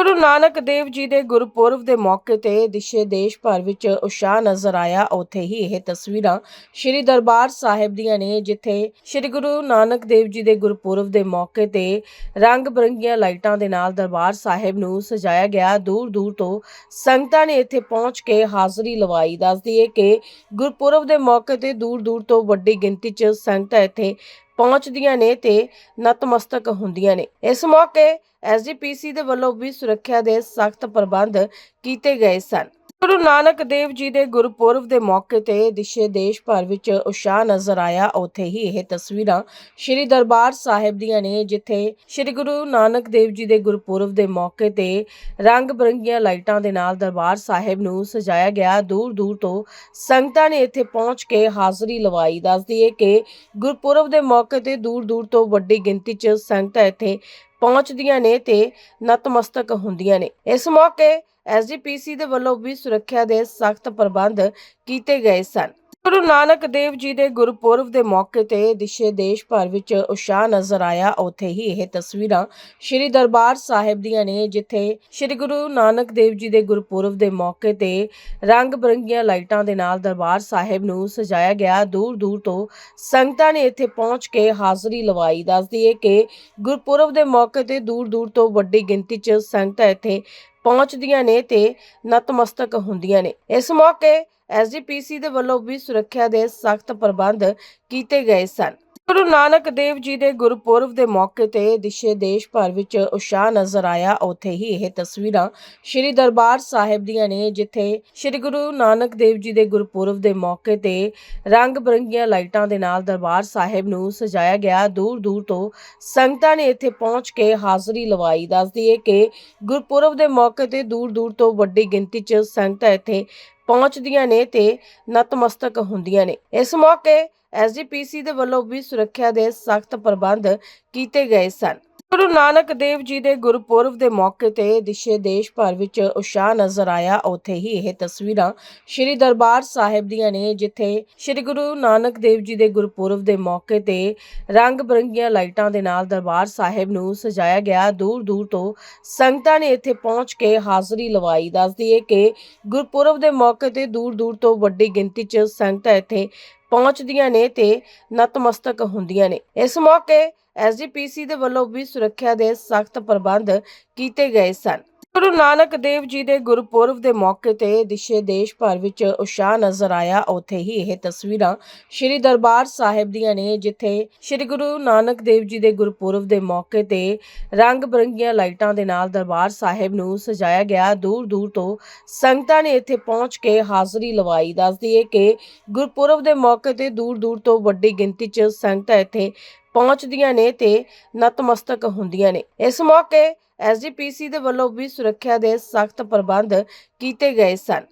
ਗੁਰੂ ਨਾਨਕ ਦੇਵ ਜੀ ਦੇ ਗੁਰਪੁਰਬ ਦੇ ਮੌਕੇ ਤੇ ਦਿਸ਼ੇ ਦੇਸ਼ ਭਰ ਵਿੱਚ ਉਤਸ਼ਾਹ ਨਜ਼ਰ ਆਇਆ। ਉੱਥੇ ਹੀ ਇਹ ਤਸਵੀਰਾਂ ਸ੍ਰੀ ਦਰਬਾਰ ਸਾਹਿਬ ਦੀਆਂ ਨੇ, ਜਿੱਥੇ ਸ੍ਰੀ ਗੁਰੂ ਨਾਨਕ ਦੇਵ ਜੀ ਦੇ ਗੁਰਪੁਰਬ ਦੇ ਮੌਕੇ ਤੇ ਰੰਗ ਬਰੰਗੀਆਂ ਲਾਈਟਾਂ ਦੇ ਨਾਲ ਦਰਬਾਰ ਸਾਹਿਬ ਨੂੰ ਸਜਾਇਆ ਗਿਆ। ਦੂਰ ਦੂਰ ਤੋਂ ਸੰਗਤਾਂ ਨੇ ਇੱਥੇ ਪਹੁੰਚ ਕੇ ਹਾਜ਼ਰੀ ਲਵਾਈ। ਦੱਸਦੀ ਹੈ ਕਿ ਗੁਰਪੁਰਬ ਦੇ ਮੌਕੇ ਤੇ ਦੂਰ ਦੂਰ ਤੋਂ ਵੱਡੀ ਗਿਣਤੀ 'ਚ ਸੰਗਤਾਂ ਇੱਥੇ ਪਹੁੰਚਦੀਆਂ ਨੇ ਤੇ ਨਤਮਸਤਕ ਹੁੰਦੀਆਂ ਨੇ। ਇਸ ਮੌਕੇ ਐਸਜੀਪੀਸੀ ਦੇ ਵੱਲੋਂ ਵੀ ਸੁਰੱਖਿਆ ਦੇ ਸਖਤ ਪ੍ਰਬੰਧ ਕੀਤੇ ਗਏ ਸਨ। ਗੁਰੂ ਨਾਨਕ ਦੇਵ ਜੀ ਦੇ ਗੁਰਪੁਰਬ ਦੇ ਮੌਕੇ ਤੇ ਦਿਸ਼ੇ ਦੇਸ਼ ਭਰ ਵਿੱਚ ਉਤਸ਼ਾਹ ਨਜ਼ਰ ਆਇਆ। ਉੱਥੇ ਹੀ ਇਹ ਤਸਵੀਰਾਂ ਸ੍ਰੀ ਦਰਬਾਰ ਸਾਹਿਬ ਦੀਆਂ ਨੇ, ਜਿੱਥੇ ਸ੍ਰੀ ਗੁਰੂ ਨਾਨਕ ਦੇਵ ਜੀ ਦੇ ਗੁਰਪੁਰਬ ਦੇ ਮੌਕੇ ਤੇ ਰੰਗ ਬਰੰਗੀਆਂ ਲਾਈਟਾਂ ਦੇ ਨਾਲ ਦਰਬਾਰ ਸਾਹਿਬ ਨੂੰ ਸਜਾਇਆ ਗਿਆ। ਦੂਰ ਦੂਰ ਤੋਂ ਸੰਗਤਾਂ ਨੇ ਇੱਥੇ ਪਹੁੰਚ ਕੇ ਹਾਜ਼ਰੀ ਲਵਾਈ। ਦੱਸਦੀ ਹੈ ਕਿ ਗੁਰਪੁਰਬ ਦੇ ਮੌਕੇ ਤੇ ਦੂਰ ਦੂਰ ਤੋਂ ਵੱਡੀ ਗਿਣਤੀ 'ਚ ਸੰਗਤਾਂ ਇੱਥੇ ਪਹੁੰਚਦੀਆਂ ਨੇ ਤੇ ਨਤਮਸਤਕ ਹੁੰਦੀਆਂ ਨੇ। ਇਸ ਮੌਕੇ ਐਸਜੀਪੀਸੀ ਦੇ ਵੱਲੋਂ ਵੀ ਸੁਰੱਖਿਆ ਦੇ ਸਖਤ ਪ੍ਰਬੰਧ ਕੀਤੇ ਗਏ ਸਨ। ਗੁਰੂ ਨਾਨਕ ਦੇਵ ਜੀ ਦੇ ਗੁਰਪੁਰਬ ਦੇ ਮੌਕੇ ਤੇ ਦਿਸ਼ੇ ਦੇਸ਼ ਭਰ ਵਿੱਚ ਉਤਸ਼ਾਹ ਨਜ਼ਰ ਆਇਆ। ਉੱਥੇ ਹੀ ਇਹ ਤਸਵੀਰਾਂ ਸ੍ਰੀ ਦਰਬਾਰ ਸਾਹਿਬ ਦੀਆਂ ਨੇ, ਜਿੱਥੇ ਸ੍ਰੀ ਗੁਰੂ ਨਾਨਕ ਦੇਵ ਜੀ ਦੇ ਗੁਰਪੁਰਬ ਦੇ ਮੌਕੇ ਤੇ ਰੰਗ ਬਰੰਗੀਆਂ ਲਾਈਟਾਂ ਦੇ ਨਾਲ ਦਰਬਾਰ ਸਾਹਿਬ ਨੂੰ ਸਜਾਇਆ ਗਿਆ। ਦੂਰ ਦੂਰ ਤੋਂ ਸੰਗਤਾਂ ਨੇ ਇੱਥੇ ਪਹੁੰਚ ਕੇ ਹਾਜ਼ਰੀ ਲਵਾਈ। ਦੱਸਦੀ ਹੈ ਕਿ ਗੁਰਪੁਰਬ ਦੇ ਮੌਕੇ ਤੇ ਦੂਰ ਦੂਰ ਤੋਂ ਵੱਡੀ ਗਿਣਤੀ 'ਚ ਸੰਗਤਾਂ ਇੱਥੇ ਪਹੁੰਚਦੀਆਂ ਨੇ ਤੇ ਨਤਮਸਤਕ ਹੁੰਦੀਆਂ ਨੇ। ਇਸ ਮੌਕੇ ਐਸਜੀਪੀਸੀ ਦੇ ਵੱਲੋਂ ਵੀ ਸੁਰੱਖਿਆ ਦੇ ਸਖਤ ਪ੍ਰਬੰਧ ਕੀਤੇ ਗਏ ਸਨ। ਗੁਰੂ ਨਾਨਕ ਦੇਵ ਜੀ ਦੇ ਗੁਰਪੁਰਬ ਦੇ ਮੌਕੇ ਤੇ ਦਿਸ਼ੇ ਦੇਸ਼ ਭਰ ਵਿੱਚ ਉਤਸ਼ਾਹ ਨਜ਼ਰ ਆਇਆ। ਉੱਥੇ ਹੀ ਇਹ ਤਸਵੀਰਾਂ ਸ੍ਰੀ ਦਰਬਾਰ ਸਾਹਿਬ ਦੀਆਂ ਨੇ, ਜਿੱਥੇ ਸ੍ਰੀ ਗੁਰੂ ਨਾਨਕ ਦੇਵ ਜੀ ਦੇ ਗੁਰਪੁਰਬ ਦੇ ਮੌਕੇ ਤੇ ਰੰਗ ਬਰੰਗੀਆਂ ਲਾਈਟਾਂ ਦੇ ਨਾਲ ਦਰਬਾਰ ਸਾਹਿਬ ਨੂੰ ਸਜਾਇਆ ਗਿਆ। ਦੂਰ ਦੂਰ ਤੋਂ ਸੰਗਤਾਂ ਨੇ ਇੱਥੇ ਪਹੁੰਚ ਕੇ ਹਾਜ਼ਰੀ ਲਵਾਈ। ਦੱਸਦੀ ਹੈ ਕਿ ਗੁਰਪੁਰਬ ਦੇ ਮੌਕੇ ਤੇ ਦੂਰ ਦੂਰ ਤੋਂ ਵੱਡੀ ਗਿਣਤੀ 'ਚ ਸੰਗਤਾਂ ਇੱਥੇ ਪਹੁੰਚਦੀਆਂ ਨੇ ਤੇ ਨਤਮਸਤਕ ਹੁੰਦੀਆਂ ਨੇ। ਇਸ ਮੌਕੇ ਐਸਜੀਪੀਸੀ ਦੇ ਵੱਲੋਂ ਵੀ ਸੁਰੱਖਿਆ ਦੇ ਸਖਤ ਪ੍ਰਬੰਧ ਕੀਤੇ ਗਏ ਸਨ। ਗੁਰੂ ਨਾਨਕ ਦੇਵ ਜੀ ਦੇ ਗੁਰਪੁਰਬ ਦੇ ਮੌਕੇ ਤੇ ਦਿਸ਼ੇ ਦੇਸ਼ ਭਰ ਵਿੱਚ ਉਤਸ਼ਾਹ ਨਜ਼ਰ ਆਇਆ। ਉੱਥੇ ਹੀ ਇਹ ਤਸਵੀਰਾਂ ਸ੍ਰੀ ਦਰਬਾਰ ਸਾਹਿਬ ਦੀਆਂ ਨੇ, ਜਿੱਥੇ ਸ੍ਰੀ ਗੁਰੂ ਨਾਨਕ ਦੇਵ ਜੀ ਦੇ ਗੁਰਪੁਰਬ ਦੇ ਮੌਕੇ ਤੇ ਰੰਗ ਬਰੰਗੀਆਂ ਲਾਈਟਾਂ ਦੇ ਨਾਲ ਦਰਬਾਰ ਸਾਹਿਬ ਨੂੰ ਸਜਾਇਆ ਗਿਆ। ਦੂਰ ਦੂਰ ਤੋਂ ਸੰਗਤਾਂ ਨੇ ਇੱਥੇ ਪਹੁੰਚ ਕੇ ਹਾਜ਼ਰੀ ਲਵਾਈ। ਦੱਸਦੀ ਹੈ ਕਿ ਗੁਰਪੁਰਬ ਦੇ ਮੌਕੇ ਤੇ ਦੂਰ ਦੂਰ ਤੋਂ ਵੱਡੀ ਗਿਣਤੀ 'ਚ ਸੰਗਤਾਂ ਇੱਥੇ ਪਹੁੰਚਦੀਆਂ ਨੇ ਤੇ ਨਤਮਸਤਕ ਹੁੰਦੀਆਂ ਨੇ। ਇਸ ਮੌਕੇ ਐਸਜੀਪੀਸੀ ਦੇ ਵੱਲੋਂ ਵੀ ਸੁਰੱਖਿਆ ਦੇ ਸਖਤ ਪ੍ਰਬੰਧ ਕੀਤੇ ਗਏ ਸਨ। ਗੁਰੂ ਨਾਨਕ ਦੇਵ ਜੀ ਦੇ ਗੁਰਪੁਰਬ ਦੇ ਮੌਕੇ ਤੇ ਦਿਸ਼ੇ ਦੇਸ਼ ਭਰ ਵਿੱਚ ਉਤਸ਼ਾਹ ਨਜ਼ਰ ਆਇਆ। ਉੱਥੇ ਹੀ ਇਹ ਤਸਵੀਰਾਂ ਸ੍ਰੀ ਦਰਬਾਰ ਸਾਹਿਬ ਦੀਆਂ ਨੇ, ਜਿੱਥੇ ਸ੍ਰੀ ਗੁਰੂ ਨਾਨਕ ਦੇਵ ਜੀ ਦੇ ਗੁਰਪੁਰਬ ਦੇ ਮੌਕੇ ਤੇ ਰੰਗ ਬਰੰਗੀਆਂ ਲਾਈਟਾਂ ਦੇ ਨਾਲ ਦਰਬਾਰ ਸਾਹਿਬ ਨੂੰ ਸਜਾਇਆ ਗਿਆ। ਦੂਰ ਦੂਰ ਤੋਂ ਸੰਗਤਾਂ ਨੇ ਇੱਥੇ ਪਹੁੰਚ ਕੇ ਹਾਜ਼ਰੀ ਲਵਾਈ। ਦੱਸਦੀ ਹੈ ਕਿ ਗੁਰਪੁਰਬ ਦੇ ਮੌਕੇ ਤੇ ਦੂਰ ਦੂਰ ਤੋਂ ਵੱਡੀ ਗਿਣਤੀ 'ਚ ਸੰਗਤਾਂ ਇੱਥੇ ਪਹੁੰਚਦੀਆਂ ਨੇ ਤੇ ਨਤਮਸਤਕ ਹੁੰਦੀਆਂ ਨੇ। ਇਸ ਮੌਕੇ ਐਸਜੀਪੀਸੀ ਦੇ ਵੱਲੋਂ ਵੀ ਸੁਰੱਖਿਆ ਦੇ ਸਖਤ ਪ੍ਰਬੰਧ ਕੀਤੇ ਗਏ ਸਨ।